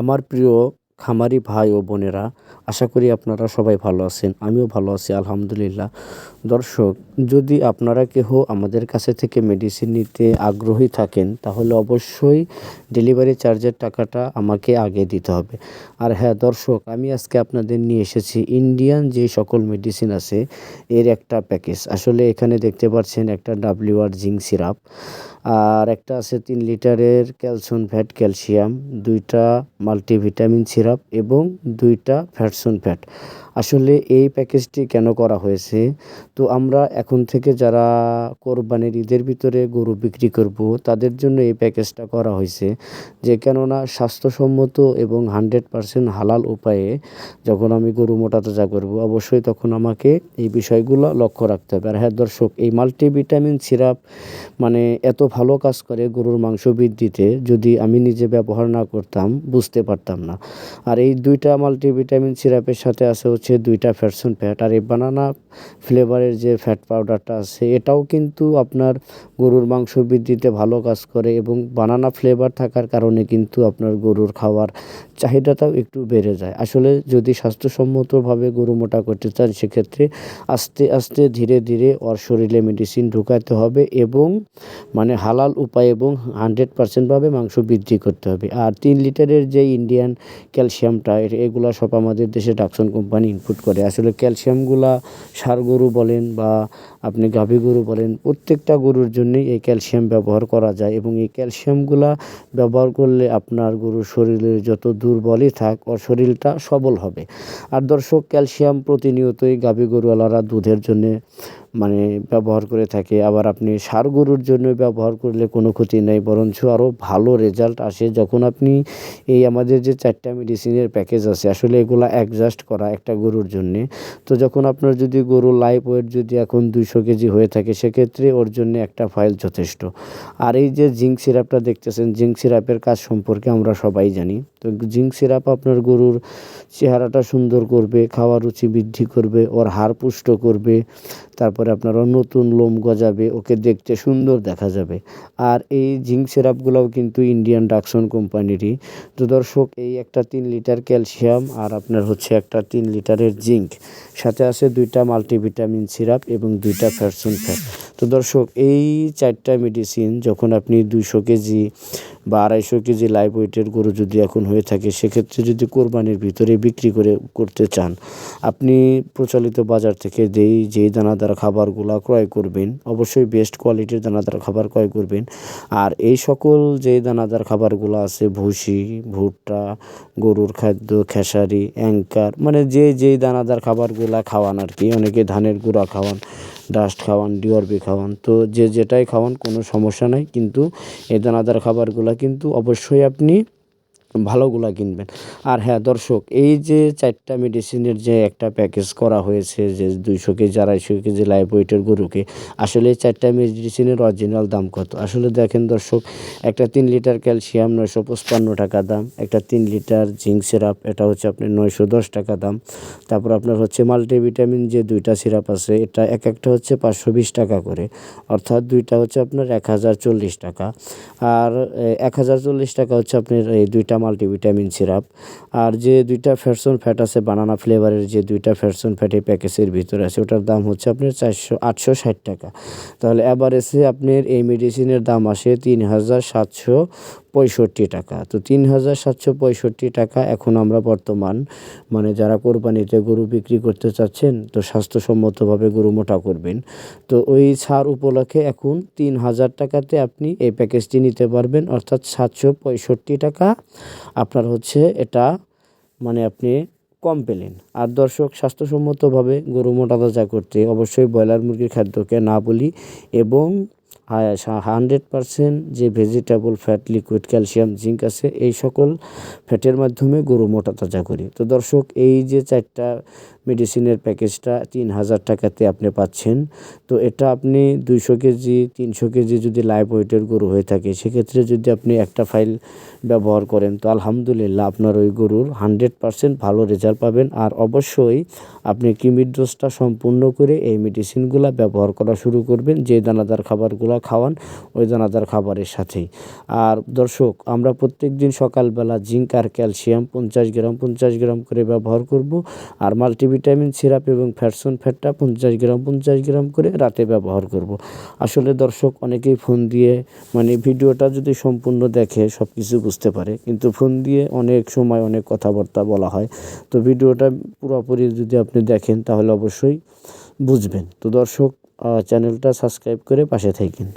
আমার প্রিয় খামারি ভাই ও বোনেরা, আশা করি আপনারা সবাই ভালো আছেন, আমিও ভালো আছি, আলহামদুলিল্লাহ। দর্শক, যদি আপনারা কেহ আমাদের কাছে থেকে মেডিসিন নিতে আগ্রহী থাকেন, তাহলে অবশ্যই ডেলিভারি চার্জের টাকাটা আমাকে আগে দিতে হবে। আর হ্যাঁ দর্শক, আমি আজকে আপনাদের নিয়ে এসেছি ইন্ডিয়ান যে সকল মেডিসিন আছে, এর একটা প্যাকেজ আসলে এখানে দেখতে পাচ্ছেন একটা ডাব্লিউ আর জিঙ্ক সিরাপ আর একটা আছে তিন লিটারের ক্যালসিয়াম ফ্যাট ক্যালসিয়াম, দুইটা মাল্টিভিটামিন সিরাপ এবং দুইটা ফ্যাটসন ফ্যাট। আসলে এই প্যাকেজটি কেন করা হয়েছে? তো আমরা এখন থেকে যারা কোরবানির ঈদের ভিতরে গরু বিক্রি করব, তাদের জন্য এই প্যাকেজটা করা হয়েছে। যে কেননা স্বাস্থ্যসম্মত এবং হান্ড্রেড পারসেন্ট হালাল উপায়ে যখন আমি গরু মোটা তাজা করব, অবশ্যই তখন আমাকে এই বিষয়গুলো লক্ষ্য রাখতে হবে। আর হ্যাঁ দর্শক, এই মাল্টিভিটামিন সিরাপ মানে এত ভালো কাজ করে গরুর মাংস বৃদ্ধিতে, যদি আমি নিজে ব্যবহার না করতাম, বুঝতে পারতাম না। আর এই দুইটা মাল্টিভিটামিন সিরাপের সাথে আছে হচ্ছে দুইটা ফ্যাটসন ফ্যাট। আর এই বানানা ফ্লেভারের যে ফ্যাট পাউডারটা আছে, এটাও কিন্তু আপনার গরুর মাংস বৃদ্ধিতে ভালো কাজ করে এবং বানানা ফ্লেভার থাকার কারণে কিন্তু আপনার গরুর খাওয়ার চাহিদাটাও একটু বেড়ে যায়। আসলে যদি স্বাস্থ্যসম্মতভাবে গরু মোটা করতে চান, সেক্ষেত্রে আস্তে আস্তে ধীরে ধীরে ওর শরীরে মেডিসিন ঢুকাতে হবে এবং মানে হালাল উপায় এবং হান্ড্রেড পার্সেন্টভাবে মাংস বৃদ্ধি করতে হবে। আর তিন লিটারের যে ইন্ডিয়ান ক্যালসিয়ামটা এগুলো সব আমাদের দেশে ডাকসন কোম্পানি ইনপুট করে। আসলে ক্যালসিয়ামগুলা সার গরু বলেন বা আপনি গাভী গরু বলেন, প্রত্যেকটা গরুর জন্যই এই ক্যালসিয়াম ব্যবহার করা যায় এবং এই ক্যালসিয়ামগুলা ব্যবহার করলে আপনার গরুর শরীরে যত দুর্বলই থাক ও শরীরটা সবল হবে। আর দর্শক, ক্যালসিয়াম প্রতিনিয়তই গাভী গরুওয়ালারা দুধের জন্যে মানে ব্যবহার করে থাকে। আবার আপনি ষাঁড় গরুর জন্য ব্যবহার করলে কোনো ক্ষতি নেই, বরঞ্চ আরও ভালো রেজাল্ট আসে যখন আপনি এই আমাদের যে চারটা মেডিসিনের প্যাকেজ আছে, আসলে এগুলা অ্যাডজাস্ট করা একটা গরুর জন্যে। তো যখন আপনার যদি গরু লাইফ ওয়েট যদি এখন দুইশো কেজি হয়ে থাকে, সেক্ষেত্রে ওর জন্য একটা ফাইল যথেষ্ট। আর এই যে জিঙ্ক সিরাপটা দেখতেছেন জিঙ্ক সিরাপের কাজ সম্পর্কে আমরা সবাই জানি। তো জিঙ্ক সিরাপ আপনার গরুর চেহারাটা সুন্দর করবে, খাওয়ার রুচি বৃদ্ধি করবে, ওর হাড় পুষ্ট করবে, তারপরে আপনার নতুন লোম গজাবে, ওকে দেখতে সুন্দর দেখা যাবে। আর এই জিঙ্ক সিরাপগুলোও কিন্তু ইন্ডিয়ান ডাকসন কোম্পানিরই। তো দর্শক, এই একটা তিন লিটার ক্যালসিয়াম আর আপনার হচ্ছে একটা তিন লিটারের জিঙ্ক। সাথে আছে দুইটা মাল্টিভিটামিন সিরাপ এবং দুইটা ফ্যাটসন ফ্যাট। তো দর্শক, এই চারটা মেডিসিন যখন আপনি দুইশো কেজি বা আড়াইশো কেজি লাইভ ওয়েটের গরু যদি এখন হয়ে থাকে, সেক্ষেত্রে যদি কোরবানির ভিতরে বিক্রি করে, করতে চান, আপনি প্রচলিত বাজার থেকে যেই যেই দানাদার খাবারগুলো ক্রয় করবেন, অবশ্যই বেস্ট কোয়ালিটির দানাদার খাবার ক্রয় করবেন। আর এই সকল যে দানাদার খাবারগুলো আছে, ভুসি, ভুট্টা, গরুর খাদ্য, খেসারি অ্যাঙ্কার মানে যে, যেই দানাদার খাবারগুলো খাওয়ান আর কি, অনেকে ধানের গুঁড়া খাওয়ান ডাস্ট খাওয়ান ডিওরবি খাওয়ান। তো যে যেটাই খাওয়ান, কোনো সমস্যা নাই। কিন্তু এই দানাদার খাবারগুলো কিন্তু অবশ্যই আপনি ভালোগুলা কিনবেন। আর হ্যাঁ দর্শক, এই যে চারটা মেডিসিনের যে একটা প্যাকেজ করা হয়েছে যে দুইশো কেজি, আড়াইশো কেজি লাইভ ওয়েটের গরুকে, আসলে এই চারটা মেডিসিনের অরিজিনাল দাম কত? আসলে দেখেন দর্শক, একটা তিন লিটার ক্যালসিয়াম নয়শো পঁচপান্ন টাকা দাম, একটা তিন লিটার জিঙ্ক সিরাপ এটা হচ্ছে আপনার নয়শো দশ টাকা দাম। তারপর আপনার হচ্ছে মাল্টিভিটামিন যে দুইটা সিরাপ আছে, এটা এক একটা হচ্ছে পাঁচশো বিশ টাকা করে, অর্থাৎ দুইটা হচ্ছে আপনার এক হাজার চল্লিশ টাকা। আর এক হাজার চল্লিশ টাকা হচ্ছে আপনার এই দুইটা মাল্টিভিটামিন সিরাপ আর যে দুইটা ফ্যাটসন ফ্যাট আছে বানানা ফ্লেভারের যে দুইটা ফ্যাটসন ফ্যাট এই প্যাকেজের ভিতরে আছে, ওটার দাম হচ্ছে আপনার চারশো, আটশো ষাট টাকা। তাহলে এবার এসে আপনার এই মেডিসিনের দাম আসে তিন হাজার সাতশো পঁয়ষট্টি টাকা। তো তিন হাজার সাতশো পঁয়ষট্টি টাকা এখন আমরা বর্তমান মানে যারা কোরবানিতে গরু বিক্রি করতে চাচ্ছেন, তো স্বাস্থ্যসম্মতভাবে গরু মোটা করবেন। তো ওই ছাড় উপলক্ষে এখন তিন হাজার টাকাতে আপনি এই প্যাকেজটি নিতে পারবেন, অর্থাৎ সাতশো পঁয়ষট্টি টাকা। আপনার হচ্ছে এটা মানে আপনি কম পেলেন। আর দর্শক, স্বাস্থ্যসম্মতভাবে গরু মোটা তাজা করতে অবশ্যই ব্রয়লার মুরগির খাদ্যকে না বলি, এবং হান্ড্রেড পারসেন্ট যে vegetable fat liquid calcium zinc আছে, এই সকল ফ্যাটের মাধ্যমে গরু মোটা তাজা করি। তো দর্শক, এই যে চারটা মেডিসিনের প্যাকেজটা তিন হাজার টাকাতে আপনি পাচ্ছেন। তো এটা আপনি দুইশো কেজি, তিনশো কেজি যদি লাইভ ওয়েটের গরু হয়ে থাকে, সেক্ষেত্রে যদি আপনি একটা ফাইল ব্যবহার করেন, তো আলহামদুলিল্লাহ আপনার ওই গরুর হান্ড্রেড পারসেন্ট ভালো রেজাল্ট পাবেন। আর অবশ্যই আপনি কিমির ডোজটা সম্পূর্ণ করে এই মেডিসিনগুলো ব্যবহার করা শুরু করবেন, যে দানাদার খাবারগুলো খাওয়ান, ওই দানাদার খাবারের সাথেই। আর দর্শক, আমরা প্রত্যেক দিন সকালবেলা জিঙ্ক আর ক্যালসিয়াম পঞ্চাশ গ্রাম পঞ্চাশ গ্রাম করে ব্যবহার করব। আর মাল্টিভিটামিন সিরাপ এবং ফ্যাটসন ফ্যাটটা পঞ্চাশ গ্রাম পঞ্চাশ গ্রাম করে রাতে ব্যবহার করব। আসলে দর্শক অনেকেই ফোন দিয়ে মানে ভিডিওটা যদি সম্পূর্ণ দেখে সব কিছু বুঝতে পারে, কিন্তু ফোন দিয়ে অনেক সময় অনেক কথাবার্তা বলা হয়। তো ভিডিওটা পুরোপুরি যদি আপনি দেখেন, তাহলে অবশ্যই বুঝবেন। তো দর্শক চ্যানেলটা সাবস্ক্রাইব করে পাশে থাকেন